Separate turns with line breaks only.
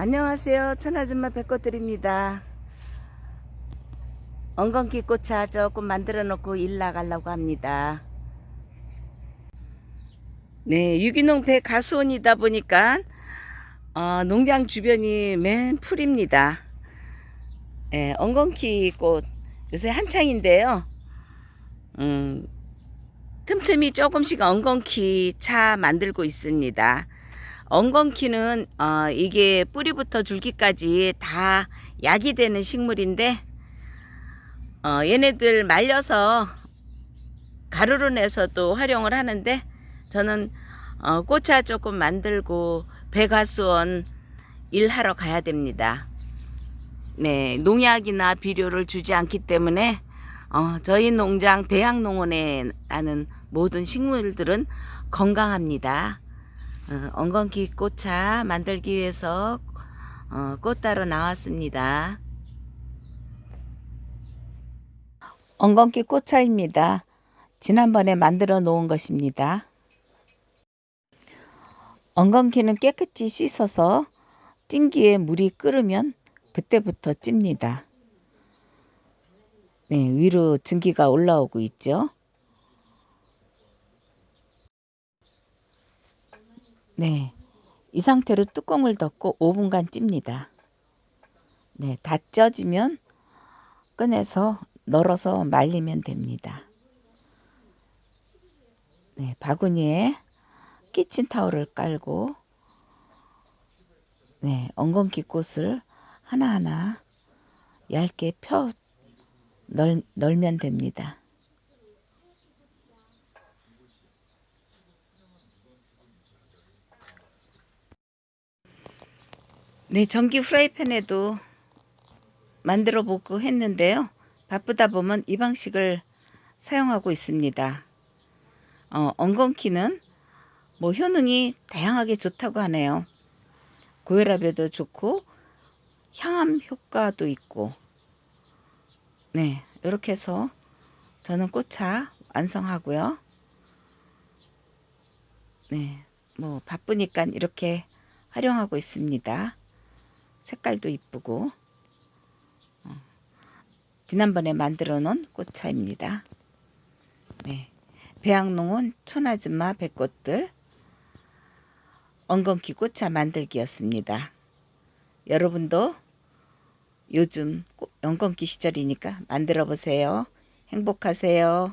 안녕하세요. 천하줌마 백꽃들입니다. 엉겅퀴 꽃차 조금 만들어 놓고 일 나가려고 합니다. 네, 유기농 배 가수원이다 보니까 어, 농장 주변이 맨 풀입니다. 예, 엉겅퀴 꽃 요새 한창인데요. 음, 틈틈이 조금씩 엉겅퀴 차 만들고 있습니다. 엉겅퀴는 어, 이게 뿌리부터 줄기까지 다 약이 되는 식물인데 어, 얘네들 말려서 가루로 내서도 활용을 하는데 저는 어, 꽃차 조금 만들고 배가수원 일하러 가야 됩니다. 네, 농약이나 비료를 주지 않기 때문에 어, 저희 농장 대학농원에 나는 모든 식물들은 건강합니다. 어, 엉겅퀴 꽃차 만들기 위해서 어, 꽃 따러 나왔습니다. 엉겅퀴 꽃차입니다. 지난번에 만들어 놓은 것입니다. 엉겅퀴는 깨끗이 씻어서 찜기에 물이 끓으면 그때부터 찝니다. 네, 위로 증기가 올라오고 있죠. 네, 이 상태로 뚜껑을 덮고 5분간 찝니다. 네, 다 쪄지면 꺼내서 널어서 말리면 됩니다. 네, 바구니에 키친타올을 깔고 네, 엉겅퀴 꽃을 하나하나 얇게 펴 널, 널면 됩니다. 네, 전기 프라이팬에도 만들어 보고 했는데요. 바쁘다 보면 이 방식을 사용하고 있습니다. 어, 엉겅퀴는 뭐 효능이 다양하게 좋다고 하네요. 고혈압에도 좋고 향암 효과도 있고 네 이렇게 해서 저는 꽃차 완성하고요. 네, 뭐 바쁘니까 이렇게 활용하고 있습니다. 색깔도 이쁘고 어, 지난번에 만들어 놓은 꽃차입니다. 네, 배양농원 촌아줌마 백꽃들 엉겅퀴 꽃차 만들기였습니다. 여러분도 요즘 엉겅퀴 시절이니까 만들어 보세요. 행복하세요.